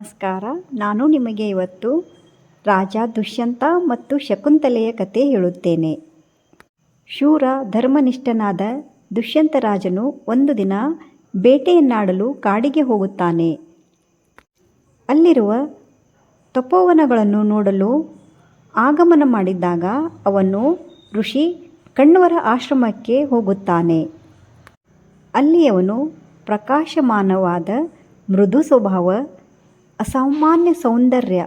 ನಮಸ್ಕಾರ. ನಾನು ನಿಮಗೆ ಇವತ್ತು ರಾಜ ದುಷ್ಯಂತ ಮತ್ತು ಶಕುಂತಲೆಯ ಕತೆ ಹೇಳುತ್ತೇನೆ. ಶೂರ ಧರ್ಮನಿಷ್ಠನಾದ ದುಷ್ಯಂತ ರಾಜನು ಒಂದು ದಿನ ಬೇಟೆಯನ್ನಾಡಲು ಕಾಡಿಗೆ ಹೋಗುತ್ತಾನೆ. ಅಲ್ಲಿರುವ ತಪೋವನಗಳನ್ನು ನೋಡಲು ಆಗಮನ ಮಾಡಿದ್ದಾಗ ಅವನು ಋಷಿ ಕಣ್ವರ ಆಶ್ರಮಕ್ಕೆ ಹೋಗುತ್ತಾನೆ. ಅಲ್ಲಿ ಅವನು ಪ್ರಕಾಶಮಾನವಾದ ಮೃದು ಸ್ವಭಾವ ಅಸಾಮಾನ್ಯ ಸೌಂದರ್ಯ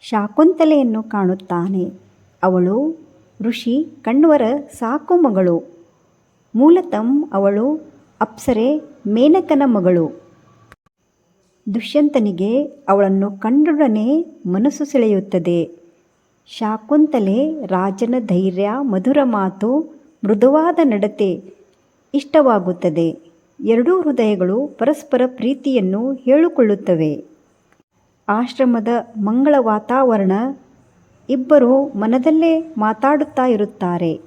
ಶಾಕುಂತಲೆಯನ್ನು ಕಾಣುತ್ತಾನೆ. ಅವಳು ಋಷಿ ಕಣ್ವರ ಸಾಕು ಮಗಳು. ಮೂಲತಂ ಅವಳು ಅಪ್ಸರೆ ಮೇನಕನ ಮಗಳು. ದುಷ್ಯಂತನಿಗೆ ಅವಳನ್ನು ಕಂಡೊಡನೆ ಮನಸ್ಸು ಸೆಳೆಯುತ್ತದೆ. ಶಾಕುಂತಲೆ ರಾಜನ ಧೈರ್ಯ, ಮಧುರ ಮಾತು, ಮೃದುವಾದ ನಡತೆ ಇಷ್ಟವಾಗುತ್ತದೆ. ಎರಡೂ ಹೃದಯಗಳು ಪರಸ್ಪರ ಪ್ರೀತಿಯನ್ನು ಹೇಳಿಕೊಳ್ಳುತ್ತವೆ. ಆಶ್ರಮದ ಮಂಗಳ ವಾತಾವರಣ ಇಬ್ಬರು ಮನದಲ್ಲೇ ಮಾತಾಡುತ್ತಾ ಇರುತ್ತಾರೆ.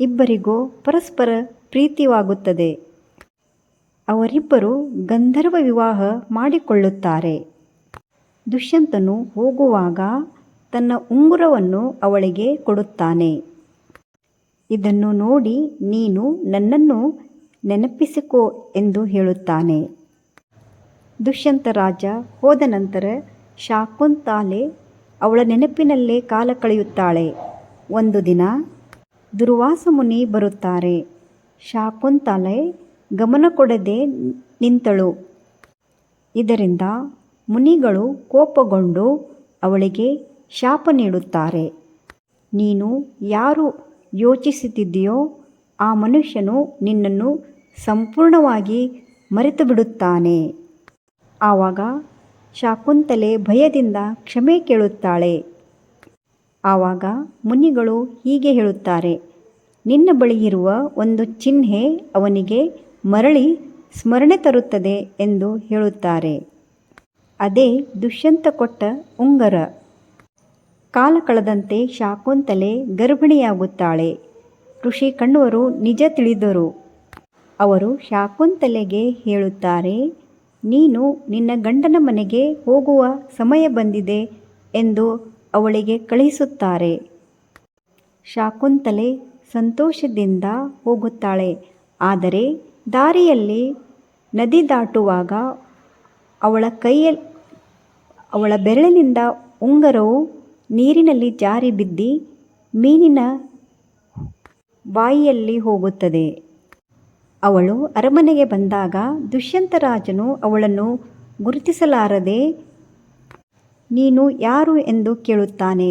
ಇಬ್ಬರಿಗೂ ಪರಸ್ಪರ ಪ್ರೀತಿವಾಗುತ್ತದೆ. ಅವರಿಬ್ಬರು ಗಂಧರ್ವ ವಿವಾಹ ಮಾಡಿಕೊಳ್ಳುತ್ತಾರೆ. ದುಷ್ಯಂತನು ಹೋಗುವಾಗ ತನ್ನ ಉಂಗುರವನ್ನು ಅವಳಿಗೆ ಕೊಡುತ್ತಾನೆ. ಇದನ್ನು ನೋಡಿ ನೀನು ನನ್ನನ್ನು ನೆನಪಿಸಿಕೋ ಎಂದು ಹೇಳುತ್ತಾನೆ. ದುಷ್ಯಂತ ರಾಜ ಹೋದ ನಂತರ ಶಾಕುಂತಾಲೆ ಅವಳ ನೆನಪಿನಲ್ಲೇ ಕಾಲ ಕಳೆಯುತ್ತಾಳೆ. ಒಂದು ದಿನ ದುರ್ವಾಸ ಮುನಿ ಬರುತ್ತಾರೆ. ಶಾಕುಂತಾಲೆ ಗಮನ ಕೊಡದೆ ನಿಂತಳು. ಇದರಿಂದ ಮುನಿಗಳು ಕೋಪಗೊಂಡು ಅವಳಿಗೆ ಶಾಪ ನೀಡುತ್ತಾರೆ. ನೀನು ಯಾರು ಯೋಚಿಸುತ್ತಿದ್ದೀಯೋ ಆ ಮನುಷ್ಯನು ನಿನ್ನನ್ನು ಸಂಪೂರ್ಣವಾಗಿ ಮರೆತು ಬಿಡುತ್ತಾನೆ ಆವಾಗ ಶಾಕುಂತಲೆ ಭಯದಿಂದ ಕ್ಷಮೆ ಕೇಳುತ್ತಾಳೆ. ಆವಾಗ ಮುನಿಗಳು ಹೀಗೆ ಹೇಳುತ್ತಾರೆ, ನಿನ್ನ ಬಳಿ ಇರುವ ಒಂದು ಚಿಹ್ನೆ ಅವನಿಗೆ ಮರಳಿ ಸ್ಮರಣೆ ತರುತ್ತದೆ ಎಂದು ಹೇಳುತ್ತಾರೆ. ಅದೇ ದುಷ್ಯಂತ ಕೊಟ್ಟ ಉಂಗರ. ಕಾಲ ಕಳೆದಂತೆ ಶಾಕುಂತಲೆ ಗರ್ಭಿಣಿಯಾಗುತ್ತಾಳೆ. ಋಷಿ ಕಣ್ಣುವರು ನಿಜ ತಿಳಿದರು. ಅವರು ಶಾಕುಂತಲೆಗೆ ಹೇಳುತ್ತಾರೆ ನೀನು ನಿನ್ನ ಗಂಡನ ಮನೆಗೆ ಹೋಗುವ ಸಮಯ ಬಂದಿದೆ ಎಂದು ಅವಳಿಗೆ ಕಳುಹಿಸುತ್ತಾರೆ. ಶಾಕುಂತಲೆ ಸಂತೋಷದಿಂದ ಹೋಗುತ್ತಾಳೆ. ಆದರೆ ದಾರಿಯಲ್ಲಿ ನದಿ ದಾಟುವಾಗ ಅವಳ ಕೈಯಲ್ಲಿ ಅವಳ ಬೆರಳಿನಿಂದ ಉಂಗರವು ನೀರಿನಲ್ಲಿ ಜಾರಿ ಬಿದ್ದಿ ಮೀನಿನ ಬಾಯಿಯಲ್ಲಿ ಹೋಗುತ್ತದೆ. ಅವಳು ಅರಮನೆಗೆ ಬಂದಾಗ ದುಷ್ಯಂತರಾಜನು ಅವಳನ್ನು ಗುರುತಿಸಲಾರದೆ, ನೀನು ಯಾರು ಎಂದು ಕೇಳುತ್ತಾನೆ?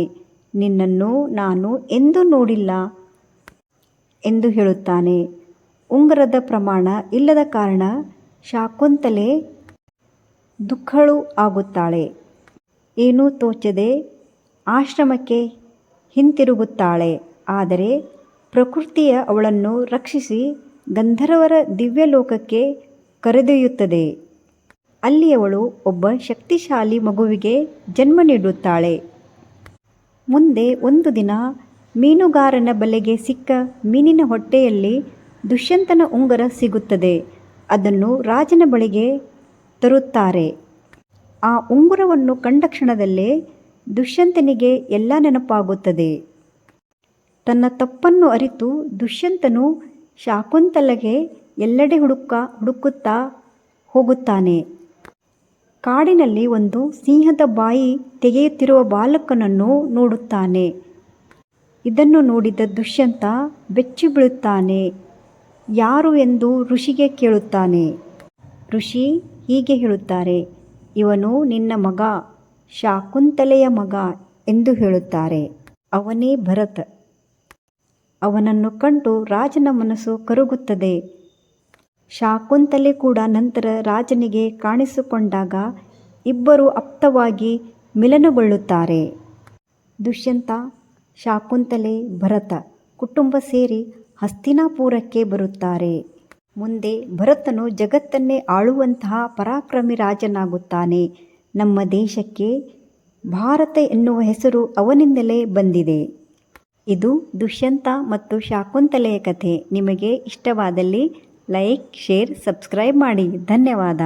ನಿನ್ನನ್ನು ನಾನು ಎಂದೂ ನೋಡಿಲ್ಲ ಎಂದು ಹೇಳುತ್ತಾನೆ. ಉಂಗರದ ಪ್ರಮಾಣ ಇಲ್ಲದ ಕಾರಣ ಶಾಕುಂತಲೆ ದುಃಖಳು ಆಗುತ್ತಾಳೆ. ಏನೂ ತೋಚದೆ ಆಶ್ರಮಕ್ಕೆ ಹಿಂತಿರುಗುತ್ತಾಳೆ. ಆದರೆ ಪ್ರಕೃತಿಯ ಅವಳನ್ನು ರಕ್ಷಿಸಿ ಗಂಧರ್ವರ ದಿವ್ಯಲೋಕಕ್ಕೆ ಕರೆದೊಯ್ಯುತ್ತದೆ. ಅಲ್ಲಿ ಅವಳು ಒಬ್ಬ ಶಕ್ತಿಶಾಲಿ ಮಗುವಿಗೆ ಜನ್ಮ ನೀಡುತ್ತಾಳೆ. ಮುಂದೆ ಒಂದು ದಿನ ಮೀನುಗಾರನ ಬಲೆಗೆ ಸಿಕ್ಕ ಮೀನಿನ ಹೊಟ್ಟೆಯಲ್ಲಿ ದುಷ್ಯಂತನ ಉಂಗರ ಸಿಗುತ್ತದೆ. ಅದನ್ನು ರಾಜನ ಬಳಿಗೆ ತರುತ್ತಾರೆ. ಆ ಉಂಗುರವನ್ನು ಕಂಡ ಕ್ಷಣದಲ್ಲೇ ದುಷ್ಯಂತನಿಗೆ ಎಲ್ಲ ನೆನಪಾಗುತ್ತದೆ. ತನ್ನ ತಪ್ಪನ್ನು ಅರಿತು ದುಷ್ಯಂತನು ಶಾಕುಂತಲೆಗೆ ಎಲ್ಲೆಡೆ ಹುಡುಕ, ಹುಡುಕುತ್ತಾ ಹೋಗುತ್ತಾನೆ. ಕಾಡಿನಲ್ಲಿ ಒಂದು ಸಿಂಹದ ಬಾಯಿ ತೆಗೆಯುತ್ತಿರುವ ಬಾಲಕನನ್ನು ನೋಡುತ್ತಾನೆ. ಇದನ್ನು ನೋಡಿದ ದುಷ್ಯಂತ ಬೆಚ್ಚಿ ಬೀಳುತ್ತಾನೆ. ಯಾರು ಎಂದು ಋಷಿಗೆ ಕೇಳುತ್ತಾನೆ. ಋಷಿ ಹೀಗೆ ಹೇಳುತ್ತಾರೆ, ಇವನು ನಿನ್ನ ಮಗ, ಶಾಕುಂತಲೆಯ ಮಗ ಎಂದು ಹೇಳುತ್ತಾರೆ. ಅವನೇ ಭರತ. ಅವನನ್ನು ಕಂಡು ರಾಜನ ಮನಸ್ಸು ಕರಗುತ್ತದೆ. ಶಾಕುಂತಲೆ ಕೂಡ ನಂತರ ರಾಜನಿಗೆ ಕಾಣಿಸಿಕೊಂಡಾಗ ಇಬ್ಬರು ಆಪ್ತವಾಗಿ ಮಿಲನಗೊಳ್ಳುತ್ತಾರೆ. ದುಷ್ಯಂತ, ಶಾಕುಂತಲೆ, ಭರತ ಕುಟುಂಬ ಸೇರಿ ಹಸ್ತಿನಾಪುರಕ್ಕೆ ಬರುತ್ತಾರೆ. ಮುಂದೆ ಭರತನು ಜಗತ್ತನ್ನೇ ಆಳುವಂತಹ ಪರಾಕ್ರಮಿ ರಾಜನಾಗುತ್ತಾನೆ. ನಮ್ಮ ದೇಶಕ್ಕೆ ಭಾರತ ಎನ್ನುವ ಹೆಸರು ಅವನಿಂದಲೇ ಬಂದಿದೆ. ಇದು ದುಷ್ಯಂತ ಮತ್ತು ಶಾಕುಂತಲೆಯ ಕಥೆ. ನಿಮಗೆ ಇಷ್ಟವಾದಲ್ಲಿ ಲೈಕ್ ಶೇರ್ ಸಬ್ಸ್ಕ್ರೈಬ್ ಮಾಡಿ. ಧನ್ಯವಾದ.